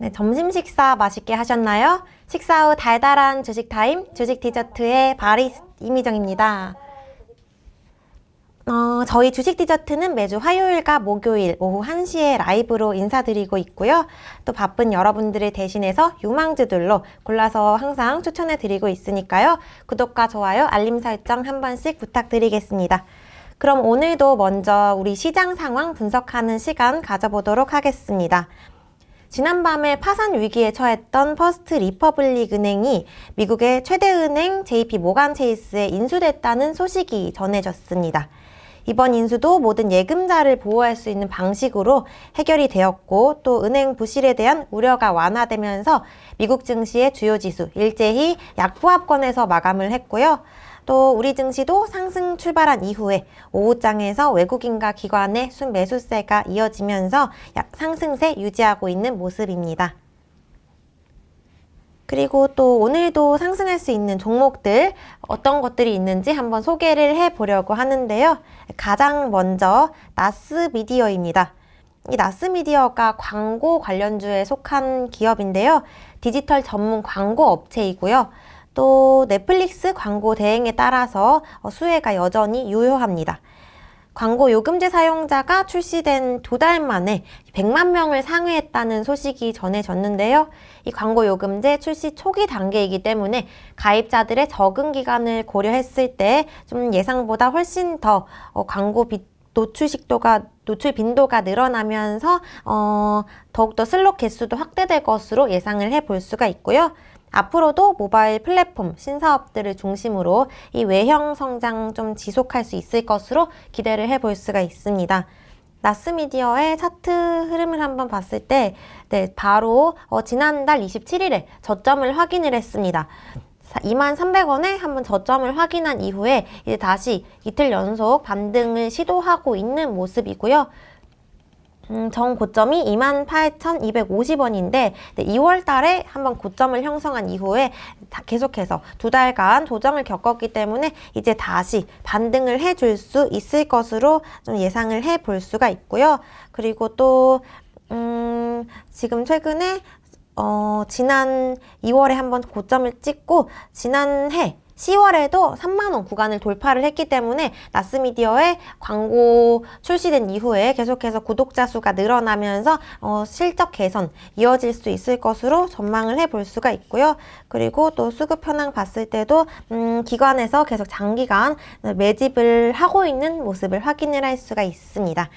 네, 점심 식사 맛있게 하셨나요? 식사 후 달달한 주식 타임, 주식 디저트의 바리 이미정입니다. 어, 저희 주식 디저트는 매주 화요일과 목요일 오후 1시에 라이브로 인사드리고 있고요. 또 바쁜 여러분들을 대신해서 유망주들로 골라서 항상 추천해 드리고 있으니까요. 구독과 좋아요, 알림 설정 한 번씩 부탁드리겠습니다. 그럼 오늘도 먼저 우리 시장 상황 분석하는 시간 가져보도록 하겠습니다. 지난밤에 파산 위기에 처했던 퍼스트 리퍼블릭 은행이 미국의 최대 은행 JP 모간 체이스에 인수됐다는 소식이 전해졌습니다. 이번 인수도 모든 예금자를 보호할 수 있는 방식으로 해결이 되었고 또 은행 부실에 대한 우려가 완화되면서 미국 증시의 주요 지수 일제히 약보합권에서 마감을 했고요. 또 우리 증시도 상승 출발한 이후에 오후장에서 외국인과 기관의 순매수세가 이어지면서 약 상승세 유지하고 있는 모습입니다. 그리고 또 오늘도 상승할 수 있는 종목들 어떤 것들이 있는지 한번 소개를 해 보려고 하는데요. 가장 먼저 나스 미디어입니다. 이 나스 미디어가 광고 관련주에 속한 기업인데요. 디지털 전문 광고 업체이고요. 또 넷플릭스 광고 대행에 따라서 수혜가 여전히 유효합니다. 광고 요금제 사용자가 출시된 두 달 만에 100만 명을 상회했다는 소식이 전해졌는데요. 이 광고 요금제 출시 초기 단계이기 때문에 가입자들의 적응 기간을 고려했을 때 좀 예상보다 훨씬 더 어, 광고 비, 노출 식도가 노출 빈도가 늘어나면서 어, 더욱더 슬롯 개수도 확대될 것으로 예상을 해볼 수가 있고요. 앞으로도 모바일 플랫폼 신사업들을 중심으로 이 외형 성장 좀 지속할 수 있을 것으로 기대를 해볼 수가 있습니다. 나스미디어의 차트 흐름을 한번 봤을 때, 네, 바로 어, 지난달 27일에 저점을 확인을 했습니다. 23,300원에 한번 저점을 확인한 이후에 이제 다시 이틀 연속 반등을 시도하고 있는 모습이고요. 음, 정 고점이 28,250원인데 네, 2월 달에 한번 고점을 형성한 이후에 계속해서 두 달간 조정을 겪었기 때문에 이제 다시 반등을 해줄 수 있을 것으로 좀 예상을 해 볼 수가 있고요. 그리고 또 음, 지금 최근에 어, 지난 2월에 한번 고점을 찍고 지난해 10월에도 3만원 구간을 돌파를 했기 때문에 나스미디어의 광고 출시된 이후에 계속해서 구독자 수가 늘어나면서 어, 실적 개선 이어질 수 있을 것으로 전망을 해볼 수가 있고요. 그리고 또 수급 현황 봤을 때도 음, 기관에서 계속 장기간 매집을 하고 있는 모습을 확인을 할 수가 있습니다.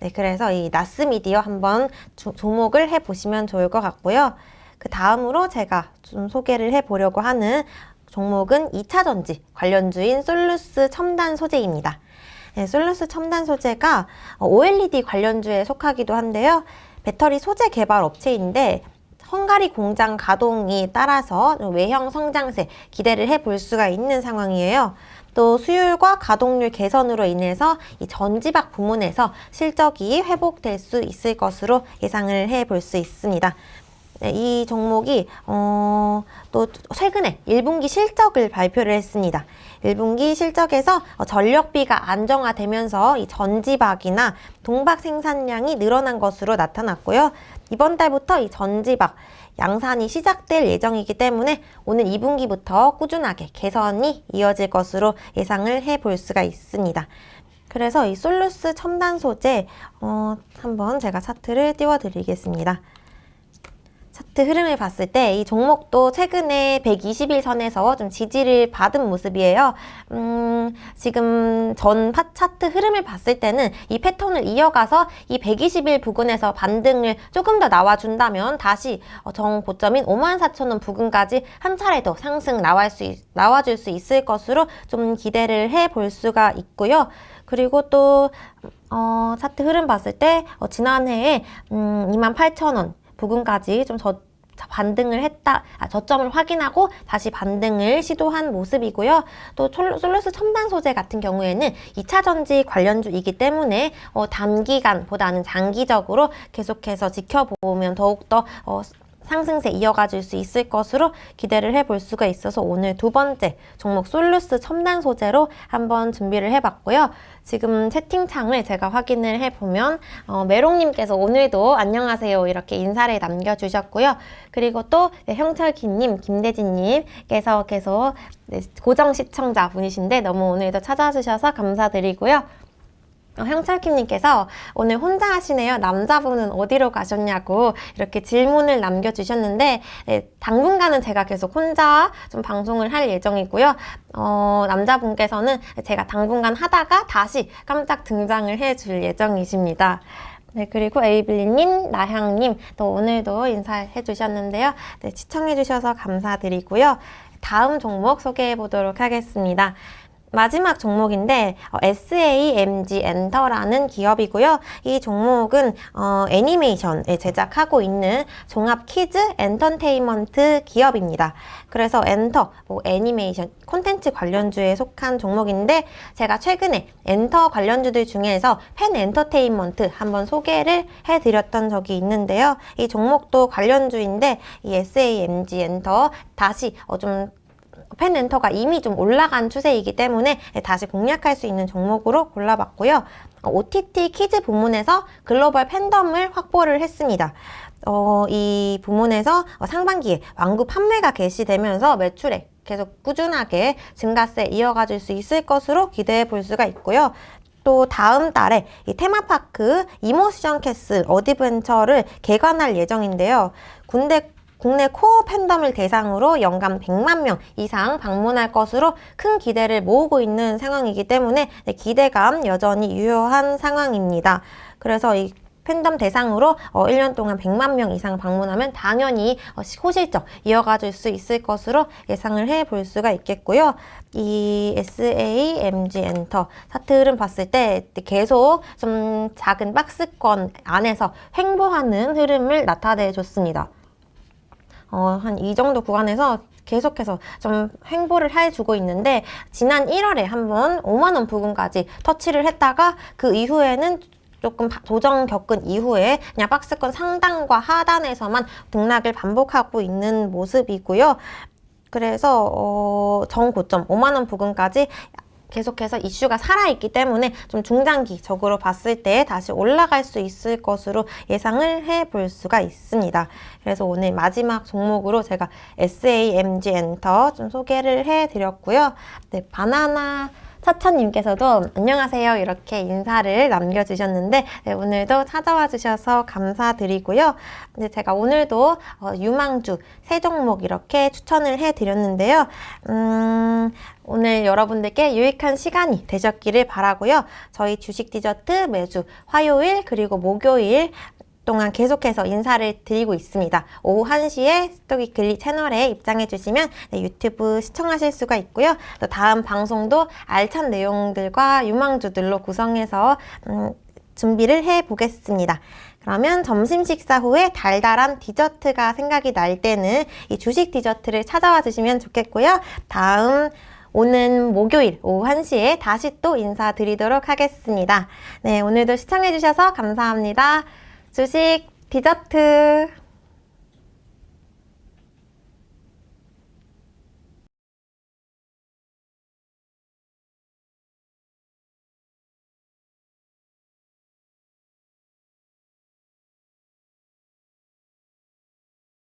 네, 그래서 이 나스미디어 한번 조, 종목을 해보시면 좋을 것 같고요. 그 다음으로 제가 좀 소개를 해보려고 하는 종목은 2차 전지 관련주인 솔루스 첨단 소재입니다. 네, 솔루스 첨단 소재가 OLED 관련주에 속하기도 한데요. 배터리 소재 개발 업체인데 헝가리 공장 가동이 따라서 외형 성장세 기대를 해볼 수가 있는 상황이에요. 또 수율과 가동률 개선으로 인해서 이 전지박 부문에서 실적이 회복될 수 있을 것으로 예상을 해볼 수 있습니다. 네, 이 종목이 어, 또 최근에 1분기 실적을 발표를 했습니다. 1분기 실적에서 전력비가 안정화되면서 이 전지박이나 동박 생산량이 늘어난 것으로 나타났고요. 이번 달부터 이 전지박 양산이 시작될 예정이기 때문에 오늘 2분기부터 꾸준하게 개선이 이어질 것으로 예상을 해 볼 수가 있습니다. 그래서 이 솔루스 첨단 소재 어, 한번 제가 차트를 띄워드리겠습니다. 차트 흐름을 봤을 때 이 종목도 최근에 120일 선에서 좀 지지를 받은 모습이에요. 음, 지금 전파 차트 흐름을 봤을 때는 이 패턴을 이어가서 이 120일 부근에서 반등을 조금 더 나와준다면 다시 어, 정 고점인 54,000원 부근까지 한 차례 더 상승 나와 수, 나와줄 수 있을 것으로 좀 기대를 해 볼 수가 있고요. 그리고 또 어, 차트 흐름 봤을 때 어, 지난해에 음, 28,000원 부근까지 좀 저, 반등을 했다, 아, 저점을 확인하고 다시 반등을 시도한 모습이고요. 또 솔루스 첨단 소재 같은 경우에는 2차 전지 관련주이기 때문에 어, 단기간보다는 장기적으로 계속해서 지켜보면 더욱더 어, 상승세 이어가줄 수 있을 것으로 기대를 해볼 수가 있어서 오늘 두 번째 종목 솔루스 첨단 소재로 한번 준비를 해봤고요. 지금 채팅창을 제가 확인을 해보면 어, 메롱님께서 오늘도 안녕하세요 이렇게 인사를 남겨주셨고요. 그리고 또 네, 형철기님, 김대진님께서 계속 네, 고정 시청자 분이신데 너무 오늘도 찾아주셔서 감사드리고요. 어, 형철킴님께서 오늘 혼자 하시네요. 남자분은 어디로 가셨냐고 이렇게 질문을 남겨주셨는데 네, 당분간은 제가 계속 혼자 좀 방송을 할 예정이고요. 어, 남자분께서는 제가 당분간 하다가 다시 깜짝 등장을 해줄 예정이십니다. 네, 그리고 에이블리님, 나향님, 또 오늘도 인사해 주셨는데요. 네, 시청해 주셔서 감사드리고요. 다음 종목 소개해 보도록 하겠습니다. 마지막 종목인데 어, SAMG 엔터라는 기업이고요. 이 종목은 어, 애니메이션을 제작하고 있는 종합 키즈 엔터테인먼트 기업입니다. 그래서 엔터, 뭐 애니메이션, 콘텐츠 관련주에 속한 종목인데 제가 최근에 엔터 관련주들 중에서 팬 엔터테인먼트 한번 소개를 해드렸던 적이 있는데요. 이 종목도 관련주인데 이 SAMG 엔터 다시 어, 좀 팬엔터가 이미 좀 올라간 추세이기 때문에 다시 공략할 수 있는 종목으로 골라봤고요. 어, OTT 키즈 부문에서 글로벌 팬덤을 확보를 했습니다. 어, 이 부문에서 어, 상반기에 완구 판매가 개시되면서 매출액 계속 꾸준하게 증가세 이어가줄 수 있을 것으로 기대해 볼 수가 있고요. 또 다음 달에 이 테마파크 이모션 캐슬 어드벤처를 개관할 예정인데요. 군대 국내 코어 팬덤을 대상으로 연간 100만 명 이상 방문할 것으로 큰 기대를 모으고 있는 상황이기 때문에 네, 기대감 여전히 유효한 상황입니다. 그래서 이 팬덤 대상으로 어, 1년 동안 100만 명 이상 방문하면 당연히 어, 호실적 이어가줄 수 있을 것으로 예상을 해 볼 수가 있겠고요. 이 SAMG 엔터 차트 흐름 봤을 때 계속 좀 작은 박스권 안에서 횡보하는 흐름을 나타내 줬습니다. 어, 한 이 정도 구간에서 계속해서 좀 횡보를 해주고 있는데 지난 1월에 한번 5만 원 부근까지 터치를 했다가 그 이후에는 조금 바- 조정 겪은 이후에 그냥 박스권 상단과 하단에서만 등락을 반복하고 있는 모습이고요. 그래서 어, 정 고점 5만 원 부근까지 계속해서 이슈가 살아있기 때문에 좀 중장기적으로 봤을 때 다시 올라갈 수 있을 것으로 예상을 해볼 수가 있습니다. 그래서 오늘 마지막 종목으로 제가 SAMG 엔터 좀 소개를 해 드렸고요. 네, 바나나 차차님께서도 안녕하세요 이렇게 인사를 남겨주셨는데 네, 오늘도 찾아와 주셔서 감사드리고요. 네, 제가 오늘도 어, 유망주 세 종목 이렇게 추천을 해드렸는데요. 음, 오늘 여러분들께 유익한 시간이 되셨기를 바라고요. 저희 주식 디저트 매주 화요일 그리고 목요일 동안 계속해서 인사를 드리고 있습니다. 오후 1시에 스토리클리 채널에 입장해 주시면 네, 유튜브 시청하실 수가 있고요. 또 다음 방송도 알찬 내용들과 유망주들로 구성해서 음, 준비를 해 보겠습니다. 그러면 점심 식사 후에 달달한 디저트가 생각이 날 때는 이 주식 디저트를 찾아와 주시면 좋겠고요. 다음 오는 목요일 오후 1시에 다시 또 인사드리도록 하겠습니다. 네, 오늘도 시청해주셔서 감사합니다. 주식 디저트